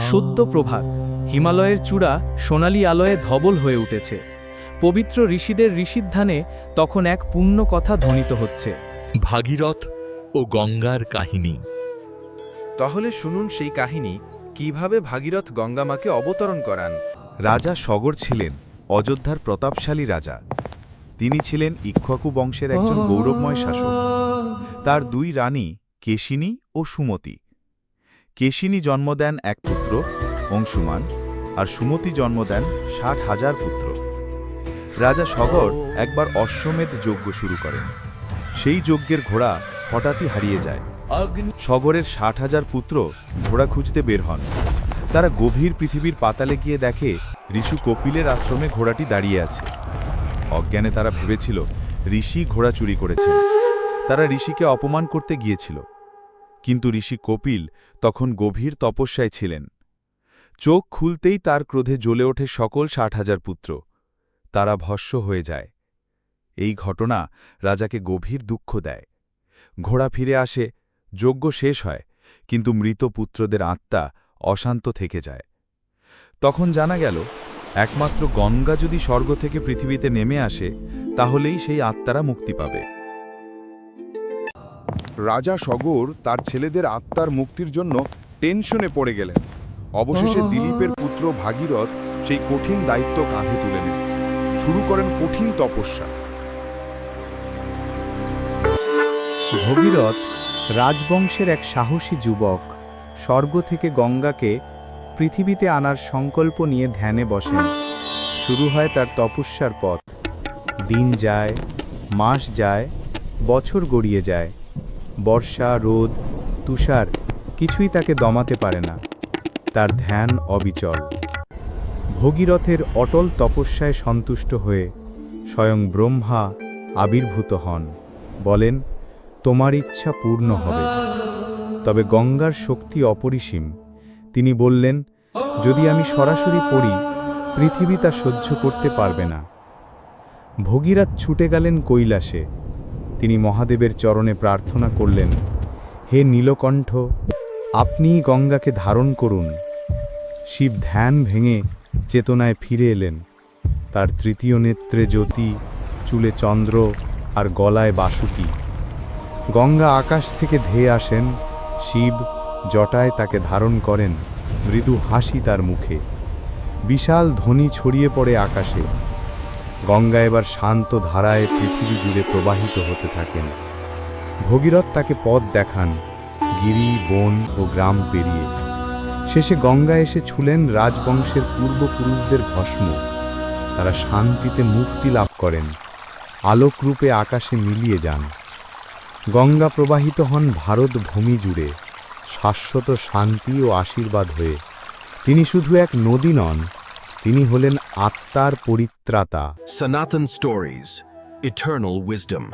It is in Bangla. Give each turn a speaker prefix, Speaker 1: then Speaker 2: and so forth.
Speaker 1: সদ্য প্রভাত। হিমালয়ের চূড়া সোনালি আলোয় ধবল হয়ে উঠেছে। পবিত্র ঋষিদের ঋষিধ্যানে তখন এক পুণ্য কথা ধ্বনিত হচ্ছে।
Speaker 2: ভাগীরথ ও গঙ্গার কাহিনী।
Speaker 3: তাহলে শুনুন সেই কাহিনী কীভাবে ভাগীরথ গঙ্গামাকে অবতরণ করান।
Speaker 4: রাজা সগর ছিলেন অযোধ্যার প্রতাপশালী রাজা। তিনি ছিলেন ইক্ষকু বংশের একজন গৌরবময় শাসক। তার দুই রানী কেশিনী ও সুমতি। কেশিনী জন্ম দেন এক পুত্র, অংশুমান, আর সুমতি জন্ম দেন ষাট হাজার পুত্র। রাজা সগর একবার অশ্বমেধ যজ্ঞ শুরু করেন। সেই যজ্ঞের ঘোড়া হঠাৎই হারিয়ে যায়। সগরের ষাট হাজার পুত্র ঘোড়া খুঁজতে বের হন। তারা গভীর পৃথিবীর পাতালে গিয়ে দেখে ঋষু কপিলের আশ্রমে ঘোড়াটি দাঁড়িয়ে আছে। অজ্ঞানে তারা ভেবেছিল, ঋষি ঘোড়া চুরি করেছে তারা ঋষিকে অপমান করতে গিয়েছিল। কিন্তু ঋষি কপিল তখন গভীর তপস্যায় ছিলেন। চোখ খুলতেই তার ক্রোধে জ্বলে ওঠে সকল ষাট হাজার পুত্র। তারা ভস্য হয়ে যায়। এই ঘটনা রাজাকে গভীর দুঃখ দেয়। ঘোড়া ফিরে আসে, যজ্ঞ শেষ হয়, কিন্তু মৃত পুত্রদের আত্মা অশান্ত থেকে যায়। তখন জানা গেল, একমাত্র গঙ্গা যদি স্বর্গ থেকে পৃথিবীতে নেমে আসে, তাহলেই সেই আত্মারা মুক্তি পাবে।
Speaker 5: রাজা সগর তার ছেলেদের আত্মার মুক্তির জন্য টেনশনে পড়ে গেলেন। অবশেষে দিলীপের পুত্র ভাগীরথ সেই কঠিন দায়িত্ব কাঁধে তুলে নেন। শুরু করেন কঠিন তপস্যা।
Speaker 6: ভগীরথ রাজবংশের এক সাহসী যুবক স্বর্গ থেকে গঙ্গাকে পৃথিবীতে আনার সংকল্প নিয়ে ধ্যানে বসেন। শুরু হয় তার তপস্যার পথ। দিন যায় মাস যায় বছর গড়িয়ে যায়। বর্ষা, রোদ, তুষার কিছুই তাকে দমাতে পারে না। তার ধ্যান অবিচল। ভগীরথের অটল তপস্যায় সন্তুষ্ট হয়ে স্বয়ং ব্রহ্মা আবির্ভূত হন। বলেন, তোমার ইচ্ছা পূর্ণ হবে। তবে গঙ্গার শক্তি অপরিসীম। তিনি বললেন, যদি আমি সরাসরি পড়ি, পৃথিবী তা সহ্য করতে পারবে না। ভগীরথ ছুটে গেলেন কৈলাসে। তিনি মহাদেবের চরণে প্রার্থনা করলেন, হে নীলকণ্ঠ, আপনিই গঙ্গাকে ধারণ করুন। শিব ধ্যান ভেঙে চেতনায় ফিরে এলেন। তার তৃতীয় নেত্রে জ্যোতি, চুলে চন্দ্র আর গলায় বাসুকি। গঙ্গা আকাশ থেকে ধেয়ে আসেন, শিব জটায় তাকে ধারণ করেন, মৃদু হাসি তার মুখে। বিশাল ধ্বনি ছড়িয়ে পড়ে আকাশে। গঙ্গা এবার শান্ত ধারায় পৃথিবী জুড়ে প্রবাহিত হতে থাকেন। ভগীরথ তাকে পথ দেখান, গিরি, বন ও গ্রাম পেরিয়ে। শেষে গঙ্গা এসে ছুলেন রাজবংশের পূর্বপুরুষদের ভস্ম। তারা শান্তিতে মুক্তি লাভ করেন, আলোকরূপে আকাশে মিলিয়ে যান। গঙ্গা প্রবাহিত হন ভারত ভূমি জুড়ে, শাশ্বত শান্তি ও আশীর্বাদ হয়ে। তিনি শুধু এক নদী নন তিনি হলেন আত্মার পরিত্রাতা।
Speaker 7: সনাতন স্টোরিজ ইটার্নাল উইজডম